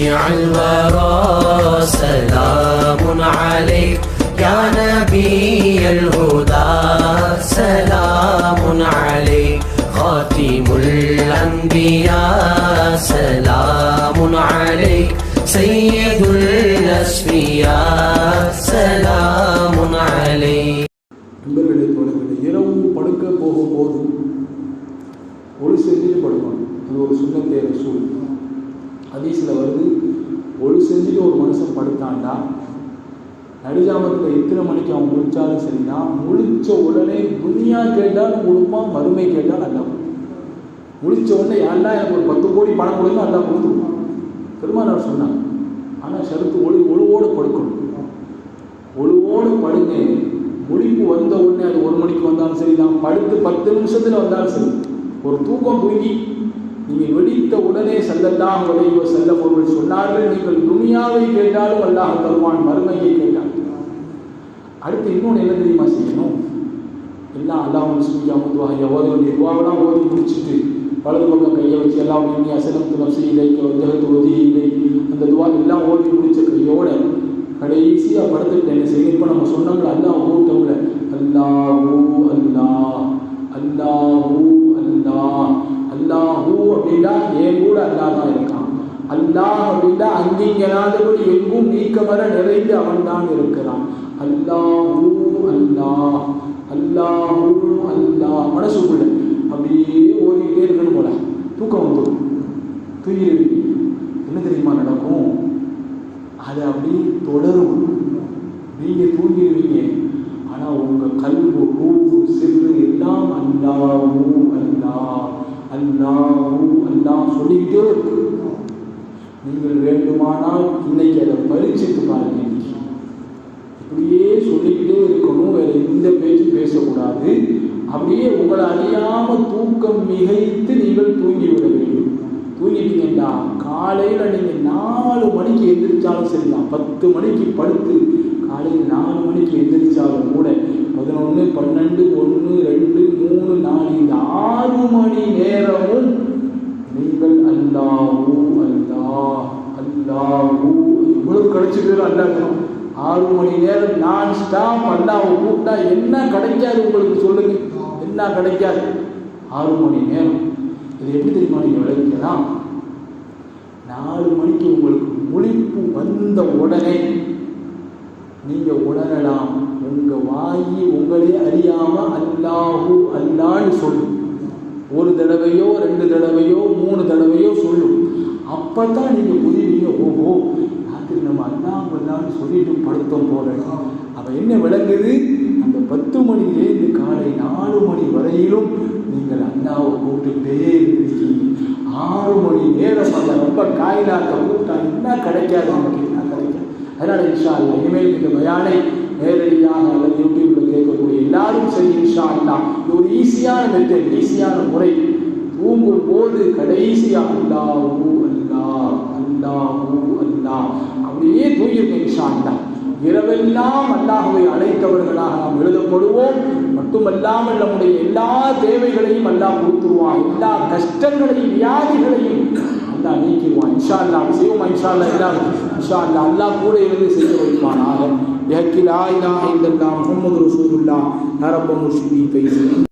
شفيع الورى سلام عليك يا نبي الهدى سلام عليك خاتم الأنبياء سلام عليك سيد الأسفياء سلام عليك நண்பர்களே தோழர்களே இரவு படுக்க போகும்போது ஒளி செஞ்சுட்டு படுக்கணும் அது ஒரு சுண்ணத்தே ரசூல் ஹதீஸில் வருது ஒளி செஞ்சுட்டு ஒரு மனுஷன் படுத்தாண்டா நடுஜாமத்தில் எத்தனை மணிக்கு அவன் முழிச்சாலும் சரிதான் முழிச்ச உடனே துனியா கேட்டாலும் கொடுப்பான் மறுமை கேட்டால் அல்ல முழிச்ச உடனே யாரெல்லாம் எனக்கு ஒரு பத்து கோடி பணம் கொடுங்க அல்லா கொடுத்துருவான். பெருமானார் சொன்னான் ஆனால் ஷருத்து ஒளி ஒழுவோடு படுக்கணும். ஒழுவோடு படுங்க. முடிப்பு வந்த உடனே அது ஒரு மணிக்கு வந்தாலும் சரி தான் படுத்து பத்து நிமிஷத்தில் வந்தாலும் சரி. ஒரு தூக்கம் தூங்கி நீ வெடித்த உடனே செல்லத்தான் உடையோ செல்ல பொருள் சொன்னார்கள் நீங்கள் துணியாவை கேட்டாலும் அல்லாஹ் தருவான் மறுமையை கேட்டான். அடுத்து இன்னொன்று என்ன தெரியுமா செய்யணும்? எல்லாம் அல்லாமல் சுமியா முத்துவாக ஓத வேண்டிய துவாவெல்லாம் ஓதி முடிச்சுட்டு வலது பக்கம் கையை வச்சு எல்லாம் நீ அசலம் துணசி இலைக்க வந்தகத்து ஒதி இலை அந்த துவா எல்லாம் ஓதி முடிச்ச கையோட கடைசியாக படுத்துட்டு என்ன செய்யணும் இப்போ நம்ம சொன்னோம்ல அல்ல அப்படின்னா என் கூட அல்லாஹ் தான் இருக்கான். அல்லாஹ் அப்படின்னா அங்கிங்கனாதபடி எங்கும் நீக்கமர நிறைந்து அவன் தான் இருக்கிறான். அல்லாஹூ அல்லாஹ் அல்லாஹூ அல்லாஹ். மனசுக்குள்ள அப்படியே ஓடிக்கிட்டே இருக்கணும் போல. தூக்கம் வந்துடும் தூங்கிடுவீங்க என்ன தெரியுமா நடக்கும்? அது அப்படியே தொடரும் நீங்கள் தூங்கிடுவீங்க ஆனால் உங்கள் கல்வு ரூ சிறு எல்லாம் அல்லாஹூ அல்லாஹ் அல்லாஹூ அல்லாஹ் சொல்லிக்கிட்டே இருக்கு. நீங்கள் வேண்டுமானால் இன்னைக்கு அதை பரிச்சிட்டு பாருங்க இப்படியே சொல்லிக்கிட்டே இருக்கணும். வேற எந்த பேச்சு பேசக்கூடாது. அப்படியே உங்களை அறியாம தூக்கம் மிகைத்து நீங்கள் தூங்கி விட வேண்டும். தூங்கிட்டீங்கன்னா காலையில நீங்க நாலு மணிக்கு எந்திரிச்சாலும் சரிதான். பத்து மணிக்கு படுத்து நேரமும் நீங்கள் அல்லாஹூ அல்லாஹ் அல்லாஹூ. இவ்வளவு கிடைச்சிட்டு அல்லாஹ். ஆறு மணி நேரம் நான் ஸ்டாப் அல்லாஹ் கூப்பிட்டா என்ன கிடைக்காது உங்களுக்கு சொல்லுங்க. என்ன கிடைக்காது? ஆறு மணி நேரம். இது எப்படி தெரியுமா நீங்கள் விளைவிக்கலாம் நாலு மணிக்கு உங்களுக்கு முழிப்பு வந்த உடனே நீங்கள் உணரலாம். உங்கள் வாயி உங்களே அறியாமல் அல்லாஹூ அல்லான்னு சொல்லும் அப்போ தான் நீங்கள் புரிவீங்க ஓஹோ ராத்திரி நம்ம அண்ணா பண்ணான்னு சொல்லிட்டு படுத்தோம் போறேன் அவள் என்ன விளங்குது? அந்த பத்து மணிலேருந்து காலை நாலு மணி வரையிலும் நீங்கள் அண்ணாவை கூப்பிட்டுட்டே இருக்கீங்க ஆறு மணி நேரம் அந்த ரொம்ப காயிலாக்க கூப்பிட்டா என்ன கிடைக்காது நமக்கு? என்ன கிடைக்காது இன்ஷா அல்லா இனிமேல் இந்த பயானை நேரடியாக அல்லது யூடியூப்பில் கேட்கக்கூடிய எல்லாரும் சரி இன்ஷா அல்லா இது ஒரு ஈஸியான மெத்தட் ஈஸியான முறை. தூங்கும் போது கடைசியா அல்லாஹூ அல்லாஹ் அல்லாஹூ அல்லாஹ் அப்படியே தூங்கிருக்க இன்ஷா அல்லா இரவெல்லாம் அல்லாஹுவை அழைத்தவர்களாக நாம் எழுதப்படுவோம் மட்டுமல்லாமல் நம்முடைய எல்லா தேவைகளையும் அல்லாஹ் கொடுத்துருவான் எல்லா கஷ்டங்களையும் வியாதிகளையும் அல்லாஹ் நீக்கிடுவான் இன்ஷா அல்லாஹ் செய்வோம் இன்ஷா அல்லாஹ் எல்லாரும் இன்ஷா அல்லாஹ் அல்லாஹ் கூட இருந்து செய்ய வைப்பானாக يحكي لا إله إلا الله محمد رسول الله يا رب مرشدي فيزي